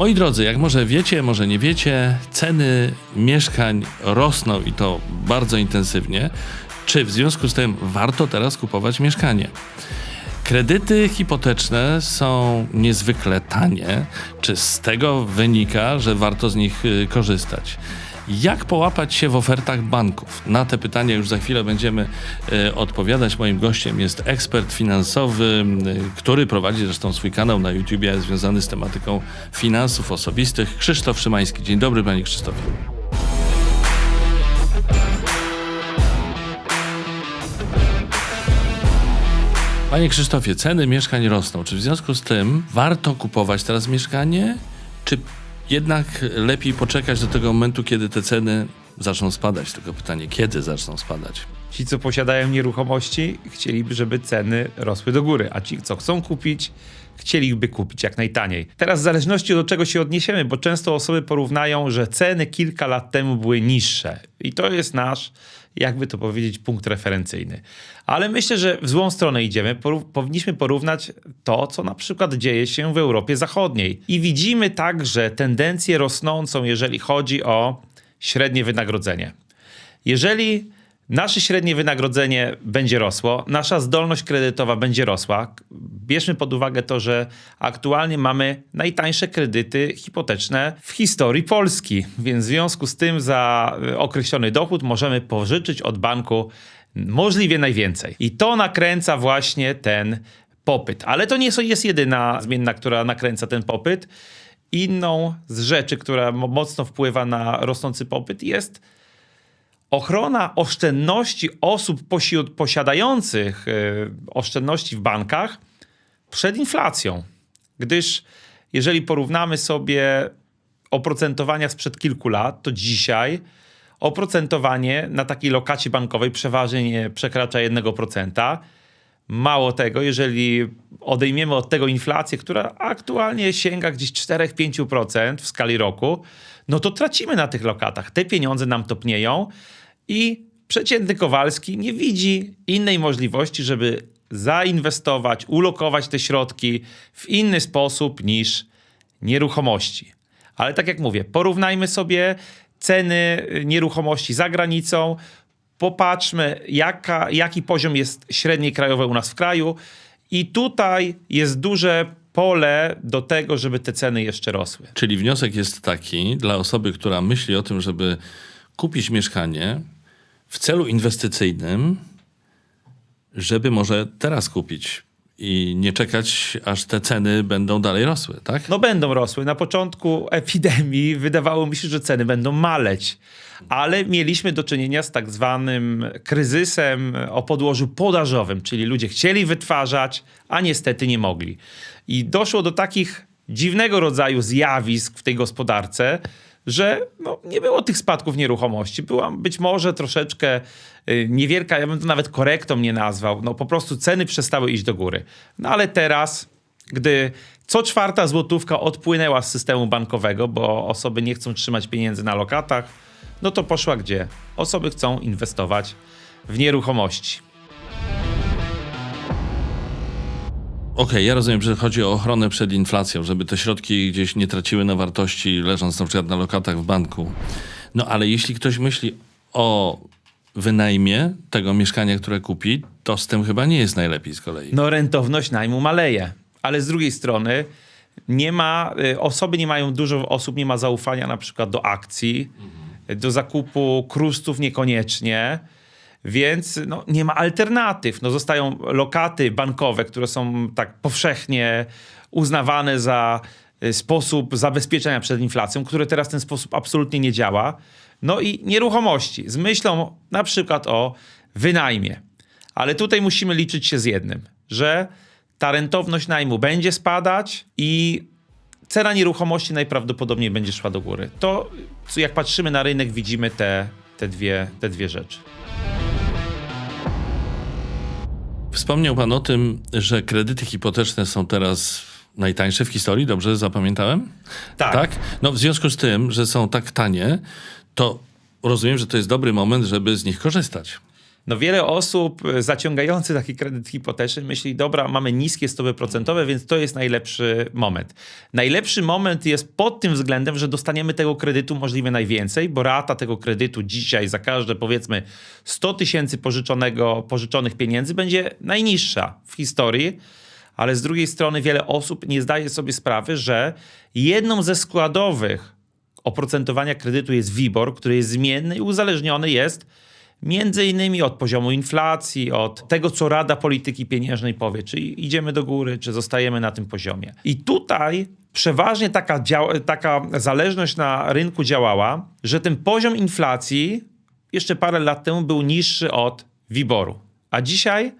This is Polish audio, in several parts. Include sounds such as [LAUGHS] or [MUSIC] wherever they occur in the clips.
Moi drodzy, jak może wiecie, może nie wiecie, ceny mieszkań rosną i to bardzo intensywnie. Czy w związku z tym warto teraz kupować mieszkanie? Kredyty hipoteczne są niezwykle tanie. Czy z tego wynika, że warto z nich y, korzystać? Jak połapać się w ofertach banków? Na te pytania już za chwilę będziemy y, odpowiadać. Moim gościem jest ekspert finansowy, y, który prowadzi zresztą swój kanał na YouTube związany z tematyką finansów osobistych. Krzysztof Szymański. Dzień dobry, panie Krzysztofie. Panie Krzysztofie, ceny mieszkań rosną. Czy w związku z tym warto kupować teraz mieszkanie? Czy jednak lepiej poczekać do tego momentu, kiedy te ceny zaczną spadać? Tylko pytanie, kiedy zaczną spadać? Ci, co posiadają nieruchomości, chcieliby, żeby ceny rosły do góry, a ci, co chcą kupić, chcieliby kupić jak najtaniej. Teraz w zależności od czego się odniesiemy, bo często osoby porównają, że ceny kilka lat temu były niższe. I to jest nasz, jakby to powiedzieć, punkt referencyjny. Ale myślę, że w złą stronę idziemy. Powinniśmy porównać to, co na przykład dzieje się w Europie Zachodniej. I widzimy także tendencję rosnącą, jeżeli chodzi o średnie wynagrodzenie. Jeżeli nasze średnie wynagrodzenie będzie rosło, nasza zdolność kredytowa będzie rosła. Bierzmy pod uwagę to, że aktualnie mamy najtańsze kredyty hipoteczne w historii Polski, więc w związku z tym za y, określony dochód możemy pożyczyć od banku możliwie najwięcej. I to nakręca właśnie ten popyt. Ale to nie jest jedyna zmienna, która nakręca ten popyt. Inną z rzeczy, która mo- mocno wpływa na rosnący popyt jest ochrona oszczędności osób posi- posiadających y, oszczędności w bankach przed inflacją. Gdyż jeżeli porównamy sobie oprocentowania sprzed kilku lat, to dzisiaj oprocentowanie na takiej lokacie bankowej przeważnie nie przekracza 1%. Mało tego, jeżeli odejmiemy od tego inflację, która aktualnie sięga gdzieś 4-5% w skali roku, no to tracimy na tych lokatach. Te pieniądze nam topnieją i przeciętny Kowalski nie widzi innej możliwości, żeby zainwestować, ulokować te środki w inny sposób niż nieruchomości. Ale tak jak mówię, porównajmy sobie ceny nieruchomości za granicą, popatrzmy, jaka, jaki poziom jest średniej krajowej u nas w kraju, i tutaj jest duże pole do tego, żeby te ceny jeszcze rosły. Czyli wniosek jest taki dla osoby, która myśli o tym, żeby kupić mieszkanie w celu inwestycyjnym, żeby może teraz kupić i nie czekać, aż te ceny będą dalej rosły, tak? No będą rosły. Na początku epidemii wydawało mi się, że ceny będą maleć, ale mieliśmy do czynienia z tak zwanym kryzysem o podłożu podażowym, czyli ludzie chcieli wytwarzać, a niestety nie mogli. I doszło do takich dziwnego rodzaju zjawisk w tej gospodarce, że no, nie było tych spadków nieruchomości. Była być może troszeczkę y, niewielka, ja bym to nawet korektą nie nazwał. No po prostu ceny przestały iść do góry. No ale teraz, gdy co czwarta złotówka odpłynęła z systemu bankowego, bo osoby nie chcą trzymać pieniędzy na lokatach, no to poszła gdzie? Osoby chcą inwestować w nieruchomości. Okej, ja rozumiem, że chodzi o ochronę przed inflacją, żeby te środki gdzieś nie traciły na wartości, leżąc na przykład na lokatach w banku. No ale jeśli ktoś myśli o wynajmie tego mieszkania, które kupi, to z tym chyba nie jest najlepiej z kolei. No rentowność najmu maleje, ale z drugiej strony nie ma, y, osoby nie mają, dużo osób nie ma zaufania na przykład do akcji, do zakupu krustów niekoniecznie, więc no, nie ma alternatyw. No, zostają lokaty bankowe, które są tak powszechnie uznawane za y, sposób zabezpieczenia przed inflacją, które teraz w ten sposób absolutnie nie działa. No i nieruchomości z myślą na przykład o wynajmie. Ale tutaj musimy liczyć się z jednym, że ta rentowność najmu będzie spadać i cena nieruchomości najprawdopodobniej będzie szła do góry. To jak patrzymy na rynek, widzimy te, te, dwie, te dwie rzeczy. Wspomniał pan o tym, że kredyty hipoteczne są teraz najtańsze w historii, dobrze zapamiętałem? Tak. tak? No w związku z tym, że są tak tanie, to rozumiem, że to jest dobry moment, żeby z nich korzystać. No wiele osób e, zaciągających taki kredyt hipoteczny myśli, dobra, mamy niskie stopy procentowe, więc to jest najlepszy moment. Najlepszy moment jest pod tym względem, że dostaniemy tego kredytu możliwie najwięcej, bo rata tego kredytu dzisiaj za każde powiedzmy 100 tysięcy pożyczonych pieniędzy będzie najniższa w historii, ale z drugiej strony wiele osób nie zdaje sobie sprawy, że jedną ze składowych oprocentowania kredytu jest WIBOR, który jest zmienny i uzależniony jest między innymi od poziomu inflacji, od tego, co Rada Polityki Pieniężnej powie, czy idziemy do góry, czy zostajemy na tym poziomie. I tutaj przeważnie taka, taka zależność na rynku działała, że ten poziom inflacji jeszcze parę lat temu był niższy od WIBOR-u. A dzisiaj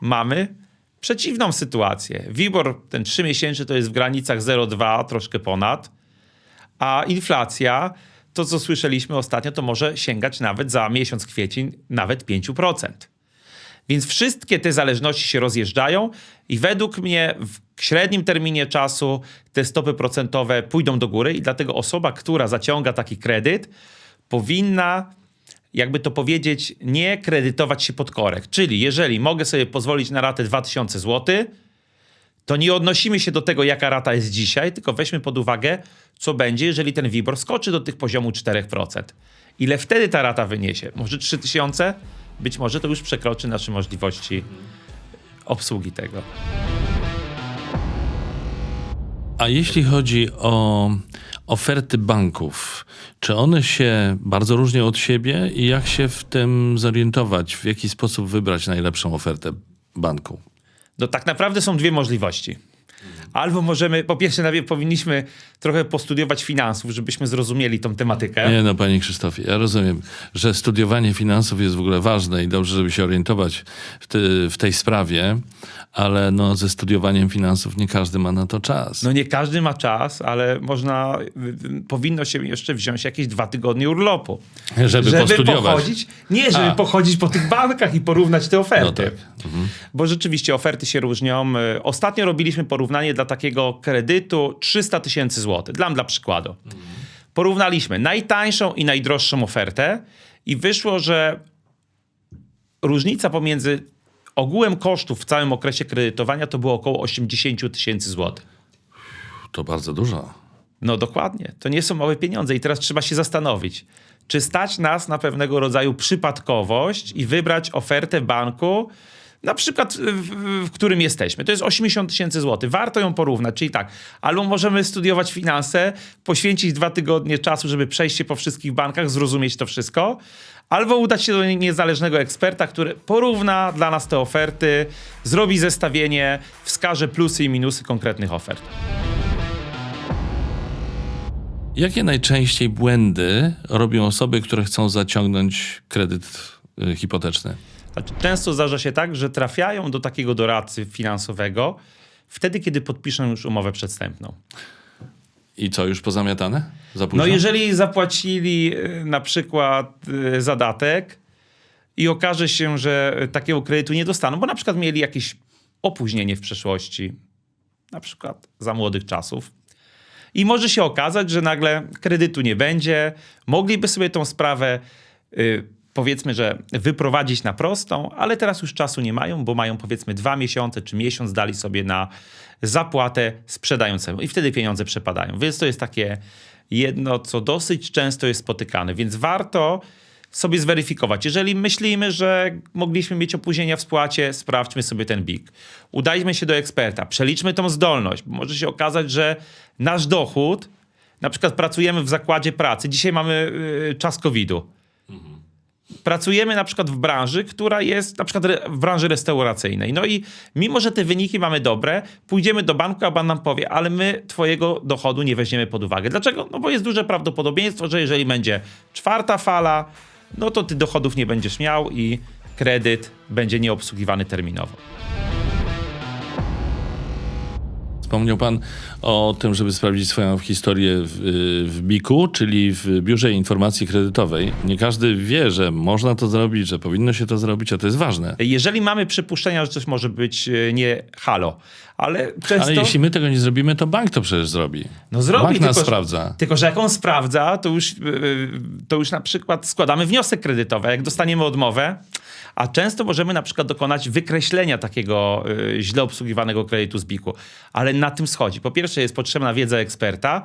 mamy przeciwną sytuację. WIBOR, ten 3 miesięczny, to jest w granicach 0,2, troszkę ponad a inflacja, to co słyszeliśmy ostatnio, to może sięgać nawet za miesiąc kwiecień nawet 5%. Więc wszystkie te zależności się rozjeżdżają i według mnie w średnim terminie czasu te stopy procentowe pójdą do góry i dlatego osoba, która zaciąga taki kredyt, powinna jakby to powiedzieć, nie kredytować się pod korek. Czyli jeżeli mogę sobie pozwolić na ratę 2000 zł, to nie odnosimy się do tego, jaka rata jest dzisiaj, tylko weźmy pod uwagę, co będzie, jeżeli ten WIBOR skoczy do tych poziomu 4%. Ile wtedy ta rata wyniesie? Może 3000? Być może to już przekroczy nasze możliwości obsługi tego. A jeśli chodzi o oferty banków, czy one się bardzo różnią od siebie i jak się w tym zorientować, w jaki sposób wybrać najlepszą ofertę banku? No tak naprawdę są dwie możliwości. Albo możemy, po pierwsze, najpierw powinniśmy trochę postudiować finansów, żebyśmy zrozumieli tą tematykę. Nie no, panie Krzysztofie, ja rozumiem, że studiowanie finansów jest w ogóle ważne i dobrze, żeby się orientować w, ty, w tej sprawie, ale no, ze studiowaniem finansów nie każdy ma na to czas. No nie każdy ma czas, ale można, powinno się jeszcze wziąć jakieś dwa tygodnie urlopu. żeby, postudiować. pochodzić, nie, żeby A. pochodzić po tych bankach i porównać te oferty. No tak. Bo rzeczywiście oferty się różnią. Y, Ostatnio robiliśmy porównanie dla takiego kredytu 300 tysięcy złotych. Dla, dla przykładu. Porównaliśmy najtańszą i najdroższą ofertę i wyszło, że różnica pomiędzy ogółem kosztów w całym okresie kredytowania to było około 80 tysięcy złotych. To bardzo dużo. No dokładnie. To nie są małe pieniądze i teraz trzeba się zastanowić, czy stać nas na pewnego rodzaju przypadkowość i wybrać ofertę banku, na przykład w, w, w którym jesteśmy. To jest 80 tysięcy złotych. Warto ją porównać, czyli tak, albo możemy studiować finanse, poświęcić dwa tygodnie czasu, żeby przejść się po wszystkich bankach, zrozumieć to wszystko, albo udać się do niezależnego eksperta, który porówna dla nas te oferty, zrobi zestawienie, wskaże plusy i minusy konkretnych ofert. Jakie najczęściej błędy robią osoby, które chcą zaciągnąć kredyt y, hipoteczny? Znaczy, często zdarza się tak, że trafiają do takiego doradcy finansowego wtedy, kiedy podpiszą już umowę przedstępną. I co, już pozamiatane? Za późno? No jeżeli zapłacili y, na przykład y, zadatek i okaże się, że takiego kredytu nie dostaną, bo na przykład mieli jakieś opóźnienie w przeszłości, na przykład za młodych czasów, i może się okazać, że nagle kredytu nie będzie. Mogliby sobie tą sprawę, y, powiedzmy, że wyprowadzić na prostą, ale teraz już czasu nie mają, bo mają powiedzmy dwa miesiące czy miesiąc dali sobie na zapłatę sprzedającemu i wtedy pieniądze przepadają. Więc to jest takie jedno, co dosyć często jest spotykane. Więc warto sobie zweryfikować. Jeżeli myślimy, że mogliśmy mieć opóźnienia w spłacie, sprawdźmy sobie ten BIG. Udajmy się do eksperta, przeliczmy tą zdolność, bo może się okazać, że nasz dochód, na przykład pracujemy w zakładzie pracy, dzisiaj mamy y, czas COVID-u. Pracujemy na przykład w branży, która jest na przykład w branży restauracyjnej. No i mimo, że te wyniki mamy dobre, pójdziemy do banku, a bank nam powie, ale my twojego dochodu nie weźmiemy pod uwagę. Dlaczego? No bo jest duże prawdopodobieństwo, że jeżeli będzie czwarta fala, no to ty dochodów nie będziesz miał i kredyt będzie nieobsługiwany terminowo. Wspomniał pan o tym, żeby sprawdzić swoją historię w, w BIK-u, czyli w Biurze Informacji Kredytowej. Nie każdy wie, że można to zrobić, że powinno się to zrobić, a to jest ważne. Jeżeli mamy przypuszczenia, że coś może być e, nie halo, ale często... Ale jeśli my tego nie zrobimy, to bank to przecież zrobi. No zrobi, bank nas tylko, sprawdza. Tylko, że jak on sprawdza, to już, yy, to już na przykład składamy wniosek kredytowy. Jak dostaniemy odmowę, a często możemy na przykład dokonać wykreślenia takiego y, źle obsługiwanego kredytu z BIK-u. Ale na tym schodzi. Po pierwsze jest potrzebna wiedza eksperta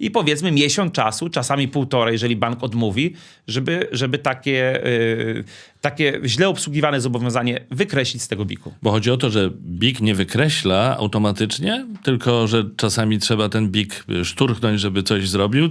i powiedzmy miesiąc czasu, czasami półtora, jeżeli bank odmówi, żeby, żeby takie, y, takie źle obsługiwane zobowiązanie wykreślić z tego BIK-u. Bo chodzi o to, że BIK nie wykreśla automatycznie, tylko że czasami trzeba ten BIK szturchnąć, żeby coś zrobił,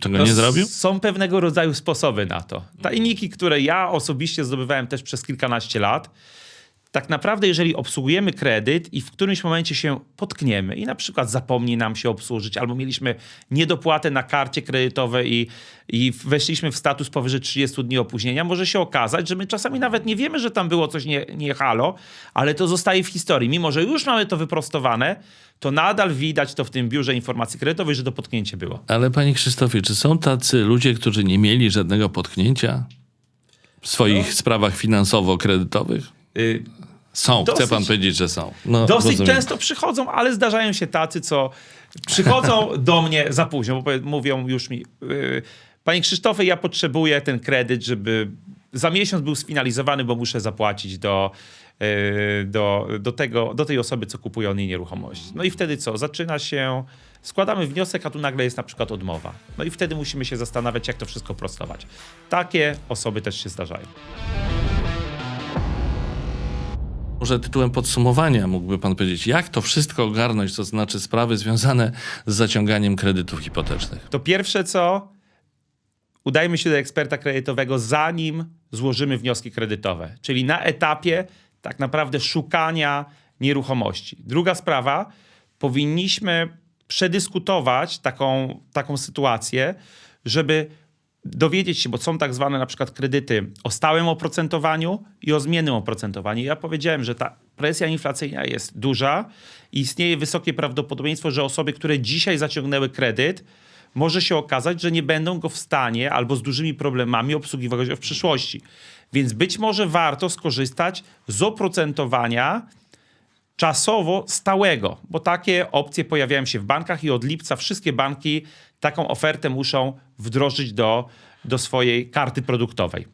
czego nie zrobił. Są pewnego rodzaju sposoby na to. Tajniki, które ja osobiście zdobywałem też przez kilkanaście lat, tak naprawdę, jeżeli obsługujemy kredyt i w którymś momencie się potkniemy i na przykład zapomni nam się obsłużyć, albo mieliśmy niedopłatę na karcie kredytowej i, i weszliśmy w status powyżej 30 dni opóźnienia, może się okazać, że my czasami nawet nie wiemy, że tam było coś nie, nie halo, ale to zostaje w historii. Mimo, że już mamy to wyprostowane, to nadal widać to w tym biurze informacji kredytowej, że to potknięcie było. Ale panie Krzysztofie, czy są tacy ludzie, którzy nie mieli żadnego potknięcia w swoich No. sprawach finansowo-kredytowych? Y, Są, chce Dosyć- pan powiedzieć, że są. No, Dosyć rozumiem. często przychodzą, ale zdarzają się tacy, co przychodzą [LAUGHS] do mnie za późno, bo mówią już mi, yy, panie Krzysztofie, ja potrzebuję ten kredyt, żeby za miesiąc był sfinalizowany, bo muszę zapłacić do, yy, do, do, tego, do tej osoby, co kupuje on jej nieruchomość. No i wtedy co? Zaczyna się, składamy wniosek, a tu nagle jest na przykład odmowa. No i wtedy musimy się zastanawiać, jak to wszystko prostować. Takie osoby też się zdarzają. Może tytułem podsumowania mógłby pan powiedzieć, jak to wszystko ogarnąć, to znaczy sprawy związane z zaciąganiem kredytów hipotecznych. To pierwsze co, udajmy się do eksperta kredytowego, zanim złożymy wnioski kredytowe, czyli na etapie tak naprawdę szukania nieruchomości. Druga sprawa, powinniśmy przedyskutować taką, taką sytuację, żeby dowiedzieć się, bo są tak zwane na przykład kredyty o stałym oprocentowaniu i o zmiennym oprocentowaniu. Ja powiedziałem, że ta presja inflacyjna jest duża i istnieje wysokie prawdopodobieństwo, że osoby, które dzisiaj zaciągnęły kredyt, może się okazać, że nie będą go w stanie albo z dużymi problemami obsługiwać w przyszłości. Więc być może warto skorzystać z oprocentowania czasowo stałego, bo takie opcje pojawiają się w bankach i od lipca wszystkie banki taką ofertę muszą wdrożyć do, do swojej karty produktowej.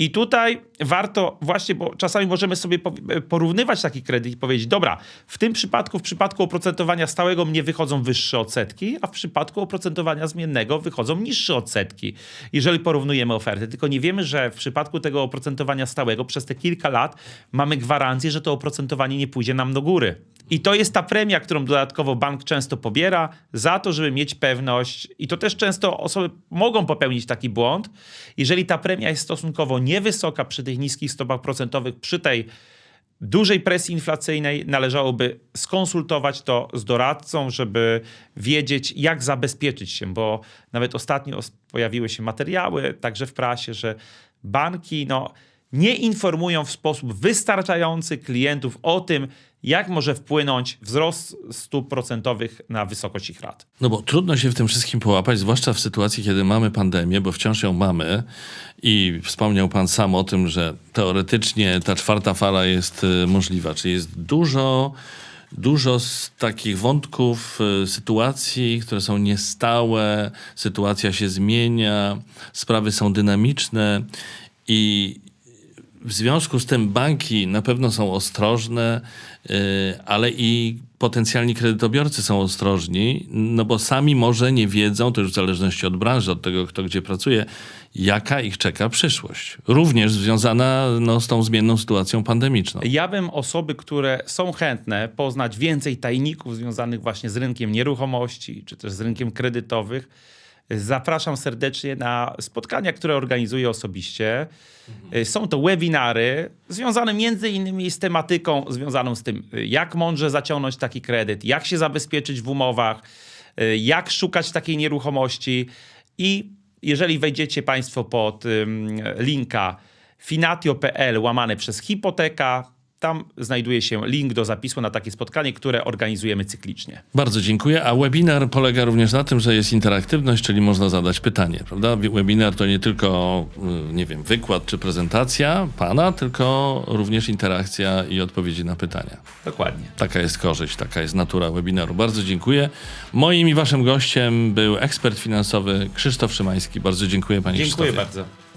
I tutaj warto właśnie, bo czasami możemy sobie po- porównywać taki kredyt i powiedzieć, dobra, w tym przypadku, w przypadku oprocentowania stałego mnie wychodzą wyższe odsetki, a w przypadku oprocentowania zmiennego wychodzą niższe odsetki, jeżeli porównujemy oferty. Tylko nie wiemy, że w przypadku tego oprocentowania stałego przez te kilka lat mamy gwarancję, że to oprocentowanie nie pójdzie nam do góry. I to jest ta premia, którą dodatkowo bank często pobiera za to, żeby mieć pewność. I to też często osoby mogą popełnić taki błąd. Jeżeli ta premia jest stosunkowo niewysoka przy tych niskich stopach procentowych, przy tej dużej presji inflacyjnej, należałoby skonsultować to z doradcą, żeby wiedzieć, jak zabezpieczyć się, bo nawet ostatnio os- pojawiły się materiały, także w prasie, że banki no, nie informują w sposób wystarczający klientów o tym, jak może wpłynąć wzrost stóp procentowych na wysokość ich rat. No bo trudno się w tym wszystkim połapać, zwłaszcza w sytuacji, kiedy mamy pandemię, bo wciąż ją mamy i wspomniał pan sam o tym, że teoretycznie ta czwarta fala jest y, możliwa, czyli jest dużo, dużo z takich wątków, y, sytuacji, które są niestałe, sytuacja się zmienia, sprawy są dynamiczne i w związku z tym banki na pewno są ostrożne, yy, ale i potencjalni kredytobiorcy są ostrożni, no bo sami może nie wiedzą, to już w zależności od branży, od tego, kto gdzie pracuje, jaka ich czeka przyszłość. Również związana no, z tą zmienną sytuacją pandemiczną. Ja bym osoby, które są chętne poznać więcej tajników związanych właśnie z rynkiem nieruchomości, czy też z rynkiem kredytowych, zapraszam serdecznie na spotkania, które organizuję osobiście. Są to webinary związane między innymi z tematyką związaną z tym, jak mądrze zaciągnąć taki kredyt, jak się zabezpieczyć w umowach, jak szukać takiej nieruchomości i jeżeli wejdziecie Państwo pod linka finatio.pl łamane przez hipoteka, tam znajduje się link do zapisu na takie spotkanie, które organizujemy cyklicznie. Bardzo dziękuję. A webinar polega również na tym, że jest interaktywność, czyli można zadać pytanie, prawda? Webinar to nie tylko, y, nie wiem, wykład czy prezentacja pana, tylko również interakcja i odpowiedzi na pytania. Dokładnie. Taka jest korzyść, taka jest natura webinaru. Bardzo dziękuję. Moim i waszym gościem był ekspert finansowy Krzysztof Szymański. Bardzo dziękuję panie Dziękuję Krzysztofie. bardzo.